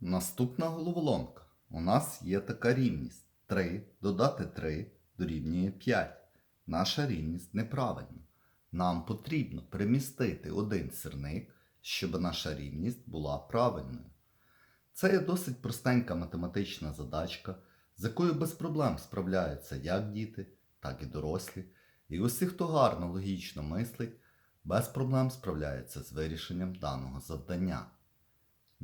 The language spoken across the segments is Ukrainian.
Наступна головоломка. У нас є така рівність. 3 додати 3 дорівнює 5. Наша рівність неправильна. Нам потрібно перемістити один сірник, щоб наша рівність була правильною. Це є досить простенька математична задачка, з якою без проблем справляються як діти, так і дорослі. І усі, хто гарно логічно мислить, без проблем справляються з вирішенням даного завдання.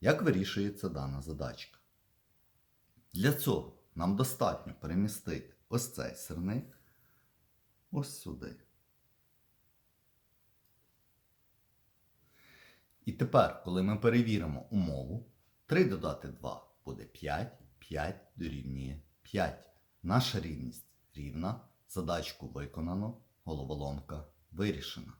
Як вирішується дана задачка? Для цього нам достатньо перемістити ось цей сирник ось сюди. І тепер, коли ми перевіримо умову, 3 додати 2 буде 5, 5 дорівнює 5. Наша рівність рівна, задачку виконано, головоломка вирішена.